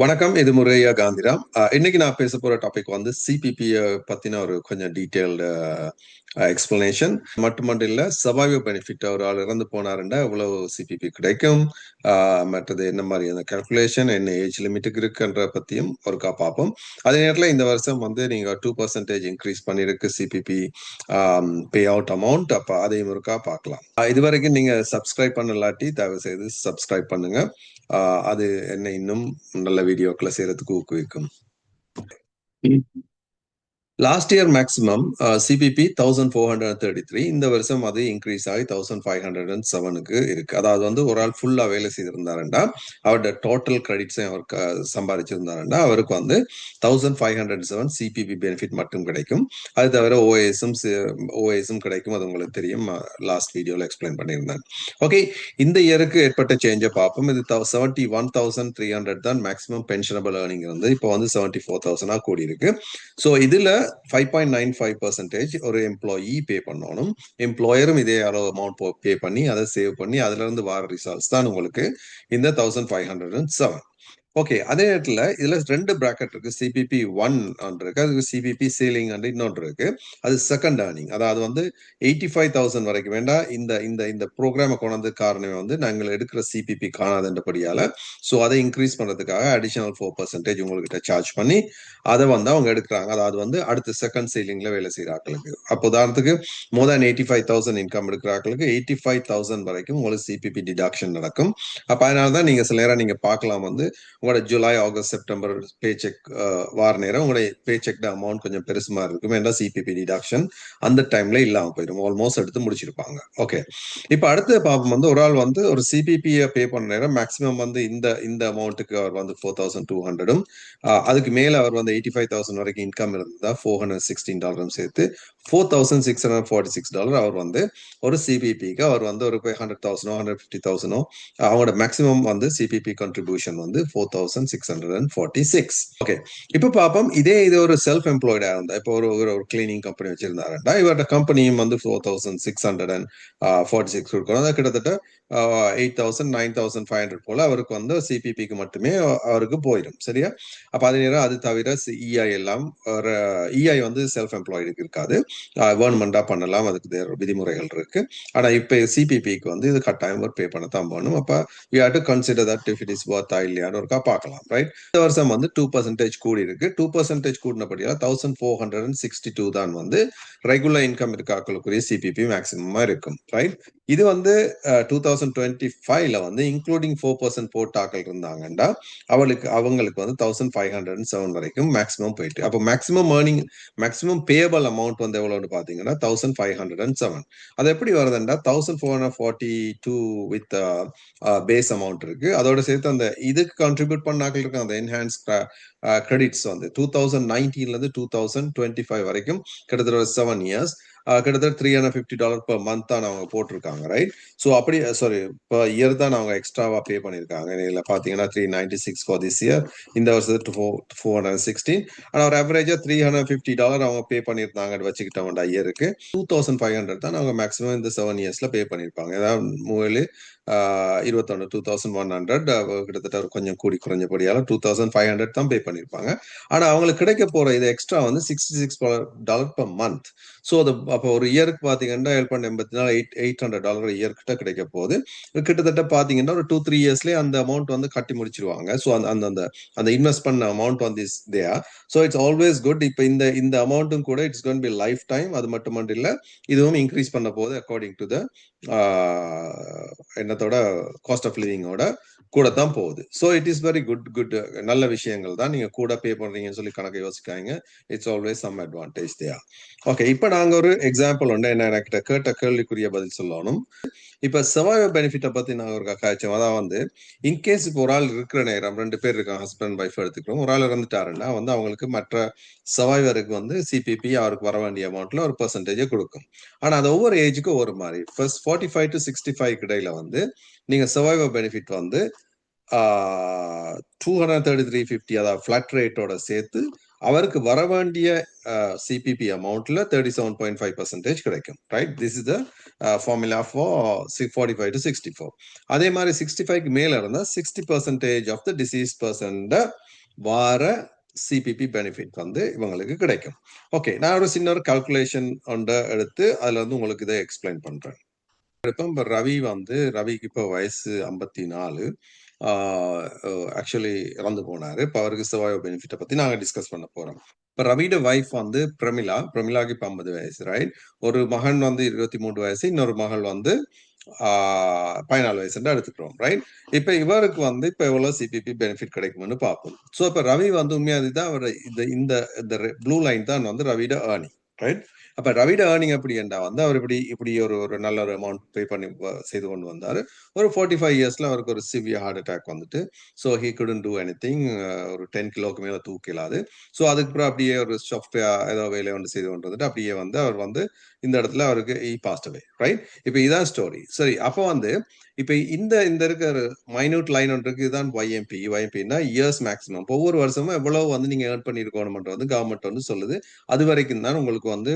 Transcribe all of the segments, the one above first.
வணக்கம் இது முறையா காந்திராம். இன்னைக்கு நான் பேச போற டாபிக் வந்து சிபிபிய பத்தின ஒரு கொஞ்சம் டீட்டெயில்டு எக்ஸ்பிளனேஷன் மட்டுமட்டும் இல்ல சர்வைவ் பெனிஃபிட் ஒரு ஆள் இறந்து போனாருண்டா எவ்வளவு சிபிபி கிடைக்கும்? மற்றது என்ன மாதிரியான கேல்குலேஷன் என்ன ஏஜ் லிமிட்டுக்கு இருக்குன்ற பத்தியும் ஒருக்கா பார்ப்போம். அதே நேரத்தில் இந்த வருஷம் வந்து நீங்க டூ பர்சன்டேஜ் இன்க்ரீஸ் பண்ணிருக்கு சிபிபி பே அவுட் அமௌண்ட் அப்ப அதையும் ஒருக்கா பார்க்கலாம். இது வரைக்கும் நீங்க சப்ஸ்கிரைப் பண்ணலாட்டி தயவு செய்து சப்ஸ்கிரைப் பண்ணுங்க. அது என்ன இன்னும் நல்ல வீடியோக்களை செய்யறதுக்கு ஊக்குவிக்கும். Last year maximum CPP thousand four hundred thirty three இந்த வருஷம் அது இன்க்ரீஸ் ஆகி தௌசண்ட் ஃபைவ் ஹண்ட்ரட் அண்ட் செவனுக்கு இருக்கு. அதாவது வந்து ஒரு ஆள் ஃபுல்லா வேலை செய்திருந்தாருண்டா அவரோட டோட்டல் கிரெடிட்ஸையும் அவர் க- சம்பாதிச்சிருந்தாருண்டா அவருக்கு வந்து thousand five hundred seven CPP benefit மட்டும் கிடைக்கும். அது தவிர ஓஎஸும் ஓஎஸும் கிடைக்கும். அது உங்களுக்கு தெரியும். லாஸ்ட் வீடியோல எக்ஸ்பிளைன் பண்ணியிருந்தேன். ஓகே இந்த இயருக்கு ஏற்பட்ட சேஞ்சை பார்ப்போம். இது seventy one thousand three hundred தான் மேக்ஸிமம் பென்ஷனபிள் ஏர்னிங் வந்து இப்போ வந்து செவன்டி ஃபோர் தௌசண்டா கூடி இருக்கு ஸோ இதுல five point nine five percentage ஒரு எம்ப்ளாயி பே பண்ணணும். எம்ப்ளாயரும் இதே அளவு அமௌண்ட் பே பண்ணி அதை சேவ் பண்ணி அதுல இருந்து வர ரிசல்ட்ஸ் தான் உங்களுக்கு இந்த thousand five hundred and seven okay அதே நேரத்தில் இதுல ரெண்டு பிராக்கெட் இருக்கு. சிபிபி ஒன் இருக்கு. அதுக்கு சிபிபி சீலிங் அண்ட் இன்னொன்று இருக்கு. அது செகண்ட் ஏர்னிங் அதாவது வந்து எயிட்டி ஃபைவ் தௌசண்ட் வரைக்கும் வேண்டாம் இந்த இந்த இந்த ப்ரோக்ராமை கொண்டு காரணமே வந்து நாங்கள் எடுக்கிற சிபிபி காணாதபடியால ஸோ அதை இன்க்ரீஸ் பண்றதுக்காக அடிஷனல் ஃபோர் பர்சன்டேஜ் உங்கள்கிட்ட சார்ஜ் பண்ணி அதை வந்து அவங்க எடுக்கிறாங்க. அதாவது வந்து அடுத்த செகண்ட் சீலிங்ல வேலை செய்யறாங்களுக்கு அப்போ உதாரணத்துக்கு more than eighty five thousand income எடுக்கிறாங்களுக்கு eighty five thousand வரைக்கும் உங்களுக்கு சிபிபி டிடக்ஷன் நடக்கும். அப்போ அதனால தான் நீங்க சில நேரம் நீங்க பார்க்கலாம் வந்து உங்களோட July August September pay check வார நேரம் உங்களுடைய பே செக் அமௌண்ட் கொஞ்சம் பெருசு மாதிரி இருக்கும். ஏன்னா சிபிபி டிடக்ஷன் அந்த டைம்ல இல்லாம போயிடும். ஆல்மோஸ்ட் எடுத்து முடிச்சிருப்பாங்க. ஓகே இப்போ அடுத்து பார்ப்போம். வந்து ஒரு ஆள் வந்து ஒரு சிபிபியை பே பண்ண நேரம் மேக்ஸிமம் வந்து இந்த இந்த அமௌண்ட்டுக்கு அவர் வந்து ஃபோர் தௌசண்ட் டூ ஹண்ட்ரடும் அதுக்கு மேல அவர் வந்து எயிட்டி ஃபைவ் தௌசண்ட் வரைக்கும் இன்கம் இருந்தா ஃபோர் ஹண்ட்ரட் சிக்ஸ்டீன் டாலரும் சேர்த்து four thousand six hundred forty six dollar அவர் வந்து ஒரு சிபிபிக்கு அவர் வந்து ஒரு ஹண்ட்ரட் தௌசண்டோ ஹண்ட்ரட் ஃபிஃப்டி தௌசண்டோ அவங்களோட மேக்ஸிமம் வந்து சிபிபி கண்ட்ரிபியூஷன் வந்து four thousand six hundred and forty six okay இப்போ பார்ப்போம் இதே இது ஒரு செல்ஃப் எம்ப்ளாய்டா இருந்தா இப்போ ஒரு ஒரு ஒரு கிளீனிங் கம்பெனி வச்சிருந்தாருண்டா இவரோட கம்பெனியும் வந்து four thousand six hundred and forty six கொடுக்கணும். அது கிட்டத்தட்ட eight thousand nine thousand five hundred போல அவருக்கு வந்து சிபிபிக்கு மட்டுமே அவருக்கு போயிடும். சரியா? அப்போ அதே நேரம் அது தவிர இஐ எல்லாம் இஐ வந்து செல்ஃப் எம்ப்ளாய்டுக்கு இருக்காது கவர்மெண்டா பண்ணலாம். அதுக்கு விதிமுறைகள் இருக்கு. ஆனா இப்போ சிபிபிக்கு வந்து இது கட்டாயம் ஒரு பே பண்ண தான் போகணும் அப்ப you have to consider that if it is Wardha இல்லையான்னு இருக்கா பார்க்கலாம் ரைட் இந்த வருஷம் வந்து டூ பர்சன்டேஜ் கூடி இருக்கு two percentage கூடினபடியா thousand four hundred and sixty two தான் வந்து ரெகுலர் இன்கம் இருக்காக்களுக்குரிய சிபிபி மேக்சிமமா இருக்கும் ரைட் இது வந்து டூ தௌசண்ட் டுவெண்ட்டி ஃபைவ்ல வந்து இன்க்ளூடிங் ஃபோர் பர்சன்ட் போட்டாக்கள் இருந்தாங்கண்டா அவளுக்கு அவங்களுக்கு வந்து thousand five hundred and seven வரைக்கும் மேக்ஸிமம் போயிட்டு. அப்போ maximum earning maximum payable amount வந்து எவ்வளோன்னு பார்த்தீங்கன்னா thousand five hundred and seven அது எப்படி வருதுன்னா thousand four hundred forty two with base amount இருக்கு. அதோட சேர்த்து அந்த இதுக்கு கான்ட்ரிபியூட் பண்ணாக்கள் இருக்கு அந்த என்ஹான்ஸ் கிரெடிட்ஸ் வந்து. டூ தௌசண்ட் நைன்டீன்ல இருந்து டூ தௌசண்ட் டுவெண்ட்டி ஃபைவ் வரைக்கும் கிட்டத்தட்ட செவன் இயர்ஸ் கிட்டத்தட்ட three hundred fifty dollar per month தான் அவங்க போட்டிருக்காங்க ரைட் ஸோ அப்படி சாரி இப்போ இயர் தான் அவங்க எக்ஸ்ட்ராவா பே பண்ணியிருக்காங்க. இதில் பார்த்தீங்கன்னா three ninety six for this year இந்த வருஷத்துக்கு ஃபோர் ஃபோர் ஹண்ட்ரட் சிக்ஸ்டீன் ஆனால் ஒரு அவரேஜா த்ரீ ஹண்ட்ரட் ஃபிஃப்டி டாலர் அவங்க பே பண்ணியிருந்தாங்க வச்சுக்கிட்டவன் இயருக்கு டூ தௌசண்ட் ஃபைவ் ஹண்ட்ரட் தான் அவங்க மேக்ஸிமம் இந்த செவன் இயர்ஸ்ல பே பண்ணியிருப்பாங்க. ஏதாவது மூணு இருபத்தொன்னு டூ தௌசண்ட் ஒன் ஹண்ட்ரட் கிட்டத்தட்ட ஒரு கொஞ்சம் கூடி குறைஞ்சபடியால டூ தௌசண்ட் ஃபைவ் ஹண்ட்ரட் தான் பே பண்ணியிருப்பாங்க ஆனால் அவங்களுக்கு கிடைக்க போற இது எக்ஸ்ட்ரா வந்து sixty six dollar per month so அது அப்போ ஒரு இயருக்கு பார்த்தீங்கன்னா ஏழு பண்ண எண்பத்தி நாலு eight eight hundred dollar year கிட்ட கிடைக்க போகுது. கிட்டத்தட்ட பார்த்தீங்கன்னா ஒரு டூ த்ரீ இயர்ஸ்லேயே அந்த அமௌண்ட் வந்து கட்டி முடிச்சிருவாங்க. ஸோ அந்த அந்த அந்த அந்த இன்வெஸ்ட் பண்ண அமௌண்ட் வந்து is there so it's always good இப்போ இந்த இந்த அமௌண்ட்டும் கூட it's gonna be life time அது மட்டும் இல்லை இதுவும் இன்க்ரீஸ் பண்ண போகுது அக்கார்டிங் டு த என்னத்தோட காஸ்ட் ஆஃப் லிவிங்கோட கூட தான் போகுது. So it is very good good நல்ல விஷயங்கள் தான். நீங்க கூட பே பண்றீங்கன்னு சொல்லி கணக்கு யோசிக்காங்க it's always some advantage தேயா okay இப்போ நாங்க ஒரு எக்ஸாம்பிள் உண்டு. என்ன எனக்கு கேட்ட கேள்விக்குரிய பதில் சொல்லணும். இப்ப சர்வைவ் பெனிஃபிட்டை பத்தி நான் ஒரு காய்ச்சோம் அதான் வந்து இன்கேஸ் இப்போ ஒரு ஆள் இருக்கிற நேரம் ரெண்டு பேர் இருக்காங்க ஹஸ்பண்ட் ஒய்ஃப் எடுத்துக்கிறோம். ஒரு ஆள் இறந்துட்டாருன்னா வந்து அவங்களுக்கு மற்ற சர்வைவருக்கு வந்து சிபிபி அவருக்கு வர வேண்டிய அமௌண்ட்ல ஒரு பெர்சன்டேஜை கொடுக்கும். ஆனா அது ஒவ்வொரு ஏஜுக்கும் ஒரு மாதிரி first forty five to sixty five இடையில வந்து நீங்க சர்வைவர் பெனிஃபிட் வந்து two hundred thirty three fifty அதாவது ஃபிளட் ரேட்டோட சேர்த்து அவருக்கு வர வேண்டிய CPP அமௌண்ட்ல thirty seven point five percentage கிடைக்கும். Right this is the formula for forty five to sixty four அதே மாதிரி சிக்ஸ்டி ஃபைவ்க்கு மேல இருந்தால் sixty percentage of the deceased person வார சிபிபி பெனிஃபிட் வந்து இவங்களுக்கு கிடைக்கும். ஓகே நான் ஒரு சின்ன ஒரு கால்குலேஷன் ஒன்றை எடுத்து அதுல வந்து உங்களுக்கு இதை எக்ஸ்பிளைன் பண்றேன். இப்போ இப்போ ரவி வந்து ரவிக்கு இப்போ வயசு ஐம்பத்தி நாலு ஆக்சுவலி இறந்து போனாரு. இப்போ அவருக்கு சர்வைவ் பெனிஃபிட்டை பத்தி நாங்க டிஸ்கஸ் பண்ண போறோம். இப்போ ரவியோட ஒய்ஃப் வந்து பிரமிளா. பிரமிளாக்கு இப்போ ஐம்பது வயசு ரைட் ஒரு மகன் வந்து இருபத்தி மூணு வயசு இன்னொரு மகள் வந்து பதினாலு வயசுன்னு எடுத்துக்கிறோம் ரைட் இப்ப இவருக்கு வந்து இப்போ எவ்வளவு சிபிபி பெனிஃபிட் கிடைக்கும்னு பார்ப்போம். ஸோ இப்போ ரவி வந்து உண்மையாக தான் அவர் இந்த இந்த இந்த ப்ளூ லைன் தான் வந்து ரவியோட ஏர்னிங் ரைட் அப்ப ரவிட ஏர்னிங் எப்படி என்றா வந்து அவர் இப்படி இப்படி ஒரு ஒரு நல்ல ஒரு அமௌண்ட் பே பண்ணி செய்து கொண்டு வந்தார். ஒரு ஃபார்ட்டி ஃபைவ் இயர்ஸ்ல அவருக்கு ஒரு சிவியர் ஹார்ட் அட்டாக் வந்துட்டு so he couldn't do anything ஒரு டென் கிலோக்கு மேல தூக்கிலாது. ஸோ அதுக்கப்புறம் அப்படியே ஒரு சாஃப்ட்வேர் ஏதோ வேலையை வந்து செய்து கொண்டு வந்துட்டு அப்படியே வந்து அவர் வந்து இந்த இடத்துல அவருக்கு ஈ பாஸ்ட் அவே ரைட் இப்போ இதான் ஸ்டோரி சரி அப்போ வந்து இப்போ இந்த இந்த இருக்கிற மைனூட் லைன் ஒன்று இருக்கு. இதுதான் ஒய்எம்பி ஒய்எம்பின்னா இயர்ஸ் மேக்ஸிமம் ஒவ்வொரு வருஷமும் எவ்வளவு வந்து நீங்க ஏர்ன் பண்ணிருக்கணும்ன்றது வந்து கவர்மெண்ட் வந்து சொல்லுது. அது வரைக்கும் தான் உங்களுக்கு வந்து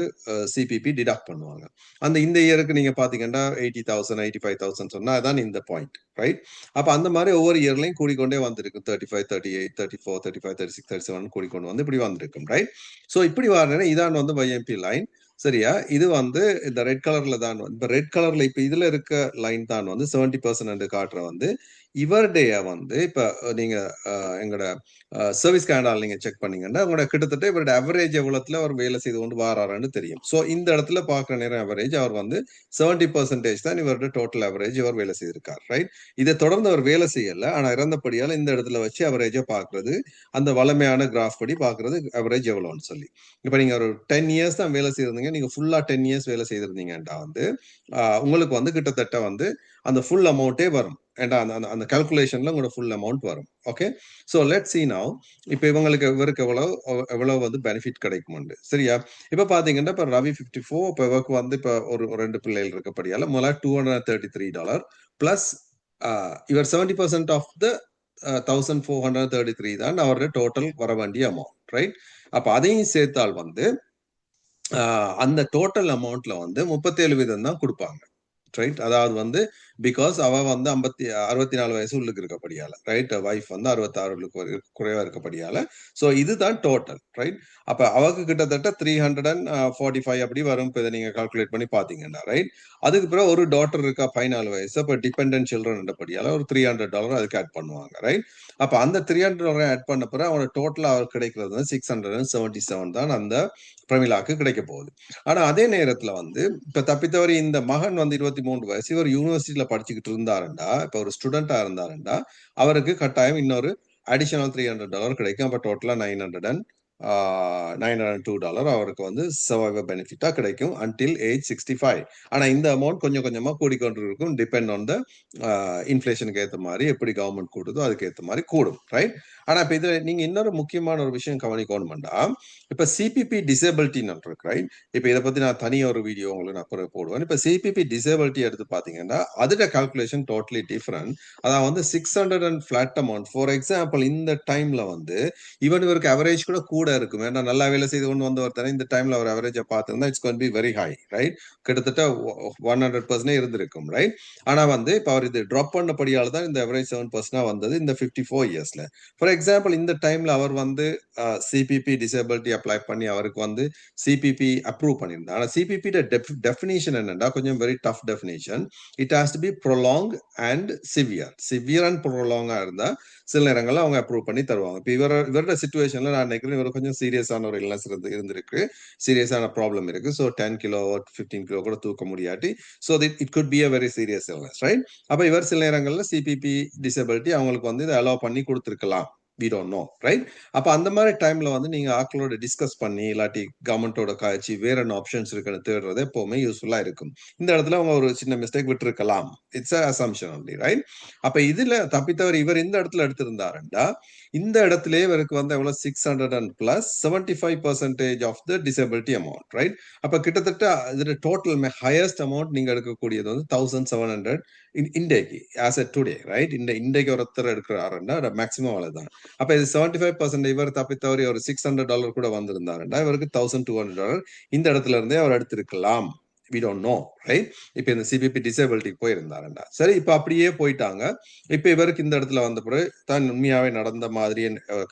சிபிபி டிடாக்ட் பண்ணுவாங்க. அந்த இந்த இயருக்கு நீங்க பாத்தீங்கன்னா eighty thousand eighty five thousand சொன்னா அதான் இந்த பாயிண்ட் ரைட் அப்ப அந்த மாதிரி ஒவ்வொரு இயர்லையும் கூடிக்கொண்டே வந்திருக்கும் thirty five thirty eight thirty four thirty five thirty six thirty seven கூடிக்கொண்டு வந்து இப்படி வந்திருக்கும் ரைட் ஸோ இப்படி வரணும் இதான் வந்து ஒய்எம்பி லைன் சரியா? இது வந்து இந்த ரெட் கலர்ல தான் இப்ப ரெட் கலர்ல இப்ப இதுல இருக்க லைன் தான் வந்து செவன்டி பர்சன்ட் காட்டுற வந்து இவருடைய வந்து இப்ப நீங்க எங்களோட சர்வீஸ் கேண்டால் நீங்க செக் பண்ணீங்கன்னா உங்களோட கிட்டத்தட்ட இவருடைய அவரேஜ் எவ்வளவுல அவர் வேலை செய்து கொண்டு வாராருன்னு தெரியும். ஸோ இந்த இடத்துல பாக்குற நேரம் அவரேஜ் அவர் வந்து செவன்டி பர்சன்டேஜ் தான் இவருடைய டோட்டல் அவரேஜ் இவர் வேலை செய்திருக்கார் ரைட் இதை தொடர்ந்து அவர் வேலை செய்யல ஆனா இறந்தபடியால இந்த இடத்துல வச்சு அவரேஜா பாக்குறது அந்த வளமையான கிராஃப் படி பாக்குறது அவரேஜ் எவ்வளோன்னு சொல்லி. இப்ப நீங்க ஒரு டென் இயர்ஸ் தான் வேலை செய்திருந்தீங்க நீங்க ஃபுல்லா டென் இயர்ஸ் வேலை செய்திருந்தீங்கன்றா வந்து உங்களுக்கு வந்து கிட்டத்தட்ட வந்து அந்த ஃபுல் அமௌண்ட்டே வரும். ஏண்டா அந்த அந்த கால்குலேஷன்ல உங்களோட ஃபுல் அமௌண்ட் வரும். Okay so let see now இப்போ இவங்களுக்கு இவருக்கு எவ்வளவு எவ்வளவு வந்து பெனிஃபிட் கிடைக்கும்ண்டு. சரியா? இப்போ பாத்தீங்கன்னா இப்போ ரவி ஃபிஃப்டி ஃபோர் இப்போ இவருக்கு வந்து இப்போ ஒரு ரெண்டு பிள்ளைகள் இருக்கப்படியால முதல்ல two hundred thirty three dollar plus இவர் seventy percent of the thousand four hundred thirty three தான் அவருடைய டோட்டல் வர வேண்டிய அமௌண்ட் ரைட் அப்போ அதையும் சேர்த்தால் வந்து அந்த டோட்டல் அமௌண்ட்ல வந்து முப்பத்தேழு வீதம் தான் கொடுப்பாங்க ரைட் அதாவது வந்து பிகாஸ் அவ வந்து ஐம்பத்தி அறுபத்தி நாலு வயசு உள்ளுக்கு இருக்கப்படியால ரைட் வைஃப் வந்து அறுபத்தி ஆறு குறைவா இருக்கப்படியால ஸோ இதுதான் டோட்டல் ரைட் அப்ப அவக்கு கிட்டத்தட்ட three hundred and forty five அப்படி வரும். இப்போ இதை நீங்க கால்குலேட் பண்ணி பாத்தீங்கன்னா ரைட் அதுக்கு பிறகு ஒரு டாட்டர் இருக்கா பதினாலு வயசு. அப்போ டிபெண்டன்ட் சில்ட்ரன் என்றபடியால ஒரு த்ரீ ஹண்ட்ரட் டாலர் அதுக்கு ஆட் பண்ணுவாங்க ரைட் அப்ப அந்த த்ரீ ஹண்ட்ரட் டாலர் ஆட் பண்ண பிறகு அவனோட டோட்டல் அவர் கிடைக்கிறது வந்து six hundred and seventy seven தான் அந்த பிரமிளாக்கு கிடைக்க போகுது. ஆனா அதே நேரத்துல வந்து இப்ப தப்பித்தவரி இந்த மகன் வந்து இருபத்தி மூணு வயசு இவர் யூனிவர்சிட்டியில படிச்சுக்கிட்டு இருந்தாருண்டா இப்ப ஒரு ஸ்டூடெண்டா இருந்தாருண்டா அவருக்கு கட்டாயம் இன்னொரு அடிஷனல் த்ரீ ஹண்ட்ரட் டாலர் கிடைக்கும். அப்போ டோட்டலாக nine hundred and nine hundred two dollar அவருக்கு வந்து சர்வைவர் பெனிஃபிட்டா கிடைக்கும் அன்டில் ஏஜ் சிக்ஸ்டி ஃபைவ் ஆனா இந்த அமௌண்ட் கொஞ்சம் கொஞ்சமா கூடிக்கொண்டு இருக்கும் டிபெண்ட் ஆன் த இன்ஃபிளேஷனுக்கு ஏற்ற மாதிரி எப்படி கவர்மெண்ட் கூடுதோ அதுக்கு ஏற்ற மாதிரி கூடும் ரைட் ஆனா இப்ப இதில் நீங்க இன்னொரு முக்கியமான ஒரு விஷயம் கவனிக்கணும்னா இப்ப சிபிபி டிசேபிலிட்டின்னு இருக்கு ரைட் இப்ப இதை பத்தி நான் தனியாக ஒரு வீடியோ உங்களுக்கு நான் பிறகு போடுவேன். இப்ப சிபிபி டிசேபிலிட்டி எடுத்து பாத்தீங்கன்னா அதோட கால்குலேஷன் டோட்டலி டிஃப்ரெண்ட் அதான் வந்து six hundred and flat amount for example இந்த டைம்ல வந்து ஈவன் இவருக்கு அவரேஜ் கூட கூட இருக்கும். ஏன்னா நல்லா வேலை செய்து கொண்டு வந்து ஒருத்தர் இந்த டைம்ல அவர் அவரேஜா பார்த்துருந்தா it's gonna be very high right கிட்டத்தட்ட ஒன் ஹண்ட்ரட் பர்சன்டே இருந்திருக்கும் ரைட் ஆனா வந்து இப்போ அவர் இது ட்ராப் பண்ணபடியால தான் இந்த அவரேஜ் செவன் பர்சன்டா வந்தது இந்த ஃபிஃப்டி ஃபோர் இயர்ஸ்ல ஃபார் எக்ஸாம்பிள் இந்த டைம்ல அவர் வந்து சிபிபி டிசபிலிட்டி அப்ளை பண்ணி அவருக்கு வந்து சிபிபி அப்ரூவ் பண்ணியிருந்தார். ஆனா சிபிபி டெஃபினேஷன் என்னன்னா கொஞ்சம் very tough definition it has to be prolong and severe severe and ப்ரொலாங்கா இருந்தா சில நேரங்கள்ல அவங்க அப்ரூவ் பண்ணி தருவாங்க. இப்போ இவர் இவரோட சுச்சுவேஷன்ல நான் நினைக்கிறேன் இவர் கொஞ்சம் சீரியஸான ஒரு இல்லஸ் இருந்து இருந்திருக்கு. சீரியஸான ப்ராப்ளம் இருக்கு. So ten kilo fifteen kilo கூட தூக்க முடியாட்டி so it could be a very serious illness right அப்போ இவர் சில நேரங்களில் சிபிபி டிசபிலிட்டி அவங்களுக்கு வந்து இதை அலோவ் பண்ணி கொடுத்துருக்கலாம். வி டோன்ட் நோ ரைட் அப்போ அந்த மாதிரி டைம்ல வந்து நீங்க ஆக்களோட டிஸ்கஸ் பண்ணி இல்லாட்டி கவர்மெண்டோட காய்ச்சி வேற என்ன ஆப்ஷன்ஸ் இருக்குன்னு தேடுறது எப்பவுமே யூஸ்ஃபுல்லா இருக்கும். இந்த இடத்துல அவங்க ஒரு சின்ன மிஸ்டேக் விட்டுருக்கலாம். இட்ஸ் அசம்ஷன் அப்படி ரைட் அப்ப இதுல தப்பித்தவர் இவர் இந்த இடத்துல எடுத்திருந்தாருண்டா இந்த இடத்துல இவருக்கு வந்து எவ்வளவு? Six hundred and plus seventy five percentage of the disability amount right அப்ப கிட்டத்தட்ட இதுல டோட்டல் ஹையஸ்ட் அமௌண்ட் நீங்க எடுக்கக்கூடியது வந்து தௌசண்ட் செவன் ஹண்ட்ரட் இண்டேக்கு ஆஸ் எ டுடே ரைட் இந்த இண்டேக்கு ஒருத்தர் எடுக்கிறாருன்னா மேக்ஸிமம் அவ்வளவுதான். அப்ப இது செவன்டி ஃபைவ் பர்சன்ட் இவர் தப்பி தவறி ஒரு சிக்ஸ் ஹண்ட்ரட் டாலர் கூட வந்திருந்தாருன்னா இவருக்கு தௌசண்ட் டூ ஹண்ட்ரட் டாலர் இந்த இடத்துல இருந்தே அவர் எடுத்திருக்கலாம். வி டோன்ட் நோ ரைட் இப்போ இந்த சிபிபி டிசேபிலிட்டிக்கு போயிருந்தாருண்டா. சரி இப்போ அப்படியே போயிட்டாங்க. இப்போ இவருக்கு இந்த இடத்துல வந்த பிறகு தான் உண்மையாவே நடந்த மாதிரி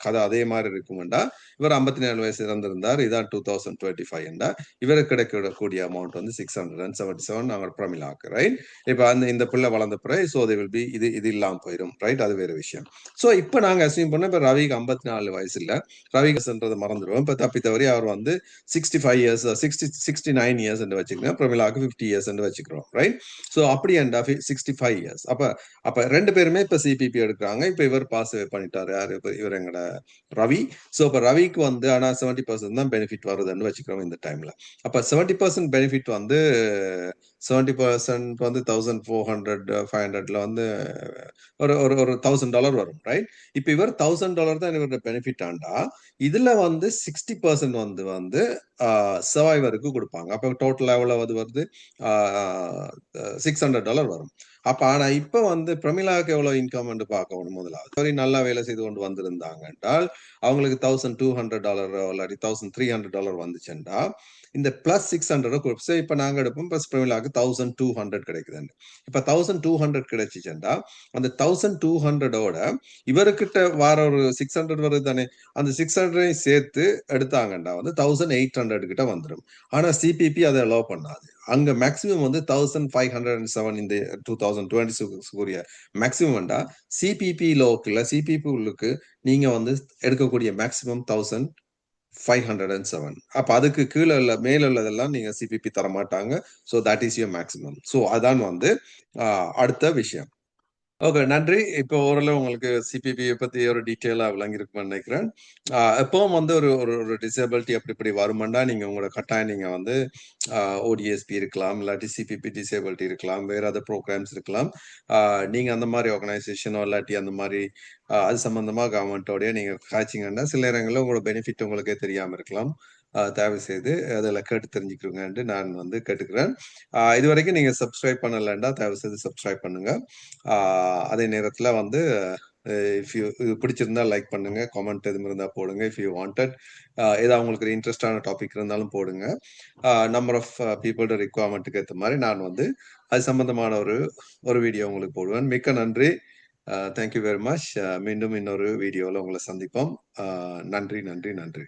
கதை அதே மாதிரி இருக்குங்கண்டா இவர் ஐம்பத்தி நாலு வயசு இறந்திருந்தார். இதான் டூ தௌசண்ட் டுவெண்ட்டி ஃபைவ்ண்டா இவருக்கு கிடைக்கக்கூடிய அமௌண்ட் வந்து six hundred and seventy seven நாங்கள் பிரமிலாக்கு ரைட் இப்போ அந்த இந்த பிள்ளை வளர்ந்த பிறகு ஸோ தே வில் பி இது இது இல்லாமல் போயிடும் ரைட் அது வேறு விஷயம். ஸோ இப்போ நாங்கள் அசியூம் பண்ணோம் இப்போ ரவிக்கு ஐம்பத்தி நாலு வயசு இல்லை. ரவிகசன்றதை மறந்துடுவோம். இப்போ தப்பி தவறி அவர் வந்து sixty five years sixty sixty nine years என்று வச்சுக்கோங்க. பிரமிளாக்கு ஃபிஃப்டி இயர்ஸ்னு வச்சுக்கிறோம் ரைட் ஸோ அப்படி அண்ட் சிக்ஸ்டி ஃபைவ் இயர்ஸ் அப்போ அப்போ ரெண்டு பேருமே இப்போ சிபிபி எடுக்கிறாங்க. இப்போ இவர் பாஸ் பண்ணிட்டாரு. யார்? இப்போ இவர் எங்கட ரவி. ஸோ இப்போ ரவிக்கு வந்து ஆனால் செவன்டி பர்சன்ட் தான் பெனிஃபிட் வருதுன்னு வச்சுக்கிறோம் இந்த டைம்ல அப்போ செவன்டி பர்சன்ட் பெனிஃபிட் வந்து செவன்டி பர்சன்ட் வந்து தௌசண்ட் ஃபோர் ஹண்ட்ரட் ஃபைவ் ஹண்ட்ரட்ல வந்து ஒரு ஒரு ஒரு தௌசண்ட் டாலர் வரும் ரைட் இப்போ இவர் தௌசண்ட் டாலர் தான் இவரோட பெனிஃபிட் ஆண்டா. இதுல வந்து சிக்ஸ்டி பர்சன்ட் வந்து வந்து uh, சர்வைவருக்கு கொடுப்பாங்க. அப்போ டோட்டல் எவ்வளவு வருது? சிக்ஸ் ஹண்ட்ரட் டாலர் வரும். அப்ப ஆனா இப்ப வந்து பிரமிளாவுக்கு எவ்வளவு இன்கம் என்று பார்க்கணும் முதலாவது சரி நல்லா வேலை செய்து கொண்டு வந்திருந்தாங்க என்றால் அவங்களுக்கு தௌசண்ட் டூ ஹண்ட்ரட் டாலர் இல்லாட்டி தௌசண்ட் த்ரீ ஹண்ட்ரட் டாலர் வந்துச்சுண்டா இந்த பிளஸ் சிக்ஸ் ஹண்ட்ரட் கொடுத்து இப்ப நாங்க எடுப்போம் பிளஸ் பிரமிளாவுக்கு தௌசண்ட் டூ ஹண்ட்ரட் கிடைக்குதுன்னு இப்ப தௌசண்ட் டூ ஹண்ட்ரட் கிடைச்சிச்சுண்டா அந்த தௌசண்ட் டூ ஹண்ட்ரடோட இவருக்கிட்ட வார ஒரு சிக்ஸ் ஹண்ட்ரட் வருது தானே அந்த சிக்ஸ் ஹண்ட்ரடையும் சேர்த்து எடுத்தாங்கண்டா வந்து தௌசண்ட் எயிட் ஹண்ட்ரட் கிட்ட வந்துடும். ஆனா சிபிபி அதை அலோவ் பண்ணாது. அங்க மேக்ஸிமம் வந்து thousand five hundred and seven இந்த டூ தௌசண்ட் டுவெண்ட்டி சிக்ஸ்க்குரிய மேக்ஸிமம்டா சிபிபி லோக்கில் சிபிபி உள்ளுக்கு நீங்க வந்து எடுக்கக்கூடிய maximum thousand five hundred and seven அப்போ அதுக்கு கீழே உள்ள மேல உள்ளதெல்லாம் நீங்க சிபிபி தர மாட்டாங்க so that is your maximum so அதான் வந்து அடுத்த விஷயம். ஓகே நன்றி. இப்போ ஓரளவு உங்களுக்கு சிபிபியை பற்றி ஒரு டீட்டெயிலாக விளங்கியிருக்குமென்னு நினைக்கிறேன். எப்பவும் வந்து ஒரு ஒரு ஒரு டிசேபிலிட்டி அப்படி இப்படி வருமெண்டா? நீங்கள் உங்களோட கட்டாயம் நீங்கள் வந்து ஓடிஎஸ்பி இருக்கலாம் இல்லாட்டி சிபிபி டிசேபிலிட்டி இருக்கலாம் வேற அதர் ப்ரோக்ராம்ஸ் இருக்கலாம். நீங்கள் அந்த மாதிரி ஆர்கனைசேஷனோ இல்லாட்டி அந்த மாதிரி அது சம்மந்தமாக கவர்மெண்ட்டோடய நீங்கள் காய்ச்சிங்கன்னா சில நேரங்களில் உங்களோட பெனிஃபிட் உங்களுக்கே தெரியாமல் இருக்கலாம். தயவு செய்து அதில் கேட்டு தெரிஞ்சுக்கிறோங்கன்ட்டு நான் வந்து கேட்டுக்கிறேன். இது வரைக்கும் நீங்கள் சப்ஸ்கிரைப் பண்ணலைன்னா தயவு செய்து சப்ஸ்கிரைப் பண்ணுங்க. அதே நேரத்தில் வந்து இஃப் யூ இது பிடிச்சிருந்தா லைக் பண்ணுங்க. கமெண்ட் எதுவும் இருந்தால் போடுங்க. இஃப் யூ வாண்டட் ஏதாவது உங்களுக்கு இன்ட்ரெஸ்டான டாபிக் இருந்தாலும் போடுங்க. நம்பர் ஆஃப் பீப்புளோட ரிக்குவயர்மெண்ட்டுக்கு ஏற்ற மாதிரி நான் வந்து அது சம்பந்தமான ஒரு ஒரு வீடியோ உங்களுக்கு போடுவேன். மிக்க நன்றி. தேங்க்யூ வெரி மச் மீண்டும் இன்னொரு வீடியோவில் உங்களை சந்திப்போம். நன்றி நன்றி நன்றி.